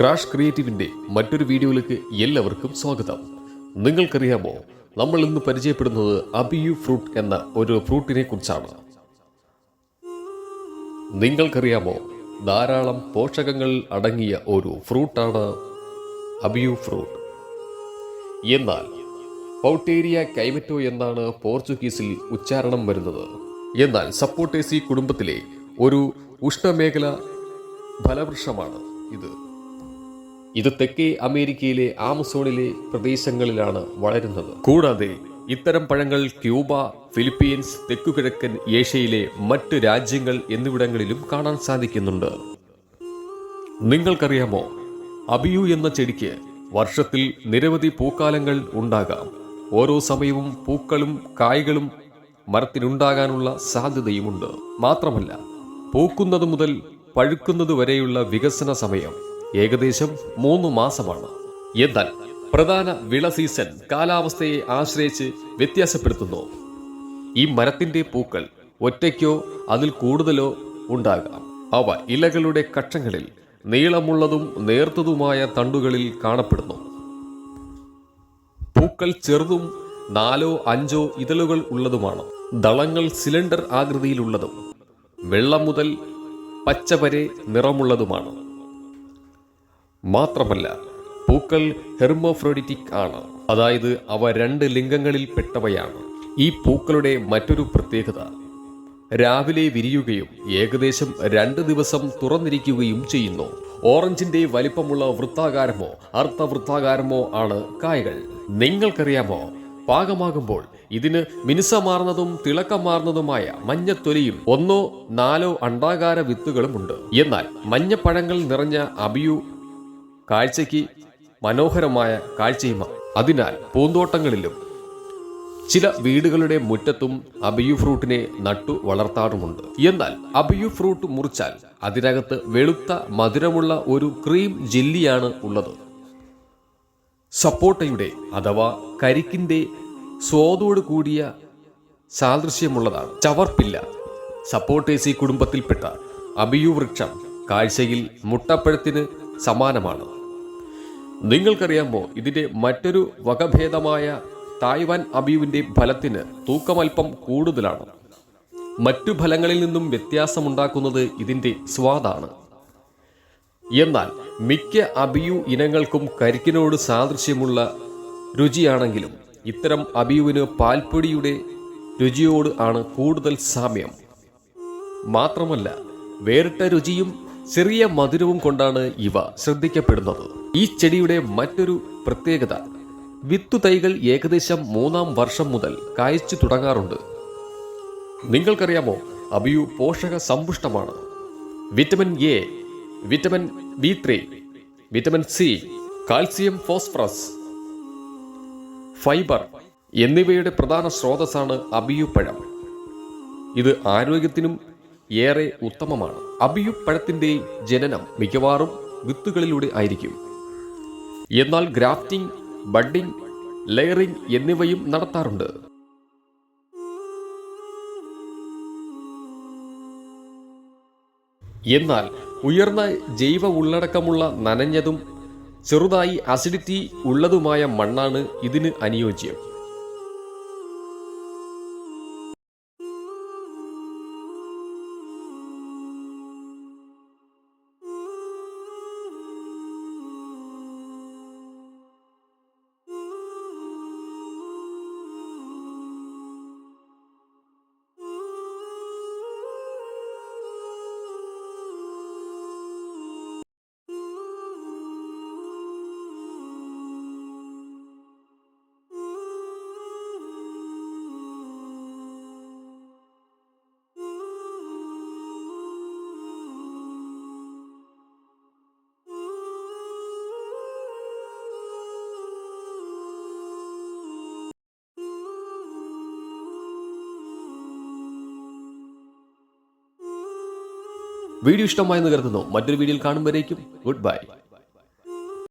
Crash ക്രിയേറ്റീവിന്റെ മറ്റൊരു വീഡിയോയിലേക്ക് എല്ലാവർക്കും സ്വാഗതം. നിങ്ങൾക്കറിയാമോ നമ്മൾ ഇന്ന് പരിചയപ്പെടുന്നത് അബിയു ഫ്രൂട്ട് എന്ന ഒരു ഫ്രൂട്ടിനെ കുറിച്ചാണ്. നിങ്ങൾക്കറിയാമോ ധാരാളം പോഷകങ്ങൾ അടങ്ങിയ ഒരു ഫ്രൂട്ടാണ് അബിയു ഫ്രൂട്ട്. എന്നാൽ പൗട്ടേരിയ കൈമറ്റോ എന്നാണ് പോർച്ചുഗീസിൽ ഉച്ചാരണം വരുന്നത്. എന്നാൽ സപ്പോർട്ടേസി കുടുംബത്തിലെ ഒരു ഉഷ്ണമേഖല ഫലവൃക്ഷമാണ് ഇത്. ഇത് തെക്കേ അമേരിക്കയിലെ ആമസോണിലെ പ്രദേശങ്ങളിലാണ് വളരുന്നത്. കൂടാതെ ഇത്തരം പഴങ്ങൾ ക്യൂബ ഫിലിപ്പീൻസ് തെക്കുകിഴക്കൻ ഏഷ്യയിലെ മറ്റ് രാജ്യങ്ങൾ എന്നിവിടങ്ങളിലും കാണാൻ സാധിക്കുന്നുണ്ട്. നിങ്ങൾക്കറിയാമോ അബിയു എന്ന ചെടിക്ക് വർഷത്തിൽ നിരവധി പൂക്കാലങ്ങൾ ഉണ്ടാകാം. ഓരോ സമയവും പൂക്കളും കായ്കളും മരത്തിനുണ്ടാകാനുള്ള സാധ്യതയുമുണ്ട്. മാത്രമല്ല പൂക്കുന്നത് മുതൽ പഴുക്കുന്നത് വരെയുള്ള വികസന സമയം ഏകദേശം മൂന്ന് മാസമാണ്. എന്നാൽ പ്രധാന വിള സീസൺ കാലാവസ്ഥയെ ആശ്രയിച്ച് വ്യത്യാസപ്പെടുത്തുന്നു. ഈ മരത്തിന്റെ പൂക്കൾ ഒറ്റയ്ക്കോ അതിൽ കൂടുതലോ ഉണ്ടാകാം. അവ ഇലകളുടെ കക്ഷങ്ങളിൽ നീളമുള്ളതും നേർത്തതുമായ തണ്ടുകളിൽ കാണപ്പെടുന്നു. പൂക്കൾ ചെറുതും നാലോ അഞ്ചോ ഇതളുകൾ ഉള്ളതുമാണ്. ദളങ്ങൾ സിലിണ്ടർ ആകൃതിയിലുള്ളതും വെള്ളം മുതൽ പച്ച വരെ നിറമുള്ളതുമാണ്. മാത്രമല്ല പൂക്കൾ ഹെർമോഫ്രോഡിറ്റിക് ആണ്. അതായത് അവ രണ്ട് ലിംഗങ്ങളിൽ പെട്ടവയാണ്. ഈ പൂക്കളുടെ മറ്റൊരു പ്രത്യേകത രാവിലെ വിരിയുകയും ഏകദേശം രണ്ട് ദിവസം തുറന്നിരിക്കുകയും ചെയ്യുന്നു. ഓറഞ്ചിന്റെ വലിപ്പമുള്ള വൃത്താകാരമോ അർത്ഥവൃത്താകാരമോ ആണ് കായകൾ. നിങ്ങൾക്കറിയാമോ പാകമാകുമ്പോൾ ഇതിന് മിനുസമാർന്നതും തിളക്കമാർന്നതുമായ മഞ്ഞത്തൊലിയും ഒന്നോ നാലോ അണ്ടാകാര വിത്തുകളുമുണ്ട്. എന്നാൽ മഞ്ഞപ്പഴങ്ങൾ നിറഞ്ഞ അബിയു കാഴ്ചയ്ക്ക് മനോഹരമായ കാഴ്ചയുമാണ് അതിനാൽ പൂന്തോട്ടങ്ങളിലും ചില വീടുകളുടെ മുറ്റത്തും അബിയു ഫ്രൂട്ടിനെ നട്ടു വളർത്താറുമുണ്ട്. എന്നാൽ അബിയു ഫ്രൂട്ട് മുറിച്ചാൽ അതിനകത്ത് വെളുത്ത മധുരമുള്ള ഒരു ക്രീം ജെല്ലിയാണ് ഉള്ളത്. സപ്പോട്ടയുടെ അഥവാ കരിക്കിന്റെ സ്വാദോട് കൂടിയ സാദൃശ്യമുള്ളതാണ്. ചവർപ്പില്ല. സപ്പോട്ടേസി കുടുംബത്തിൽപ്പെട്ട അബിയു വൃക്ഷം കാഴ്ചയിൽ മുട്ടപ്പഴത്തിന് സമാനമാണ്. നിങ്ങൾക്കറിയാമോ ഇതിന്റെ മറ്റൊരു വകഭേദമായ തായ്വാൻ അബീവിന്റെ ഫലത്തിന് തൂക്കമൽപ്പം കൂടുതലാണ്. മറ്റു ഫലങ്ങളിൽ നിന്നും വ്യത്യാസമുണ്ടാക്കുന്നത് ഇതിന്റെ സ്വാദാണ്. എന്നാൽ മിക്ക അബിയു ഇനങ്ങൾക്കും കരിക്കിനോട് സാദൃശ്യമുള്ള രുചിയാണെങ്കിലും ഇത്തരം അബിയുവിന് പാൽപ്പൊടിയുടെ രുചിയോട് ആണ് കൂടുതൽ സാമ്യം. മാത്രമല്ല വേറിട്ട രുചിയും ചെറിയ മധുരവും കൊണ്ടാണ് ഇവ ശ്രദ്ധിക്കപ്പെടുന്നത്. ഈ ചെടിയുടെ മറ്റൊരു പ്രത്യേകത വിത്തു തൈകൾ ഏകദേശം മൂന്നാം വർഷം മുതൽ കായ്ച്ചു തുടങ്ങാറുണ്ട്. നിങ്ങൾക്കറിയാമോ അബിയു പോഷക സമ്പുഷ്ടമാണ്. Vitamin A vitamin B three vitamin C calcium phosphorus fibre എന്നിവയുടെ പ്രധാന സ്രോതസ്സാണ് അബിയു പഴം. ഇത് ആരോഗ്യത്തിനും ഏറെ ഉത്തമമാണ്. അബിയു പഴത്തിന്റെ ജനനം മിക്കവാറും വിത്തുകളിലൂടെ ആയിരിക്കും. എന്നാൽ ഗ്രാഫ്റ്റിംഗ് ബഡിംഗ് ലെയറിംഗ് എന്നിവയും നടത്താറുണ്ട്. എന്നാൽ ഉയർന്ന ജൈവ ഉള്ളടക്കമുള്ള നനഞ്ഞതും ചെറുതായി അസിഡിറ്റി ഉള്ളതുമായ മണ്ണാണ് ഇതിന് അനുയോജ്യം. വീഡിയോ ഇഷ്ടമായി എന്ന് കരുതുന്നു. മറ്റൊരു വീഡിയോയിൽ കാണുമ്പോഴേക്കും ഗുഡ് ബൈ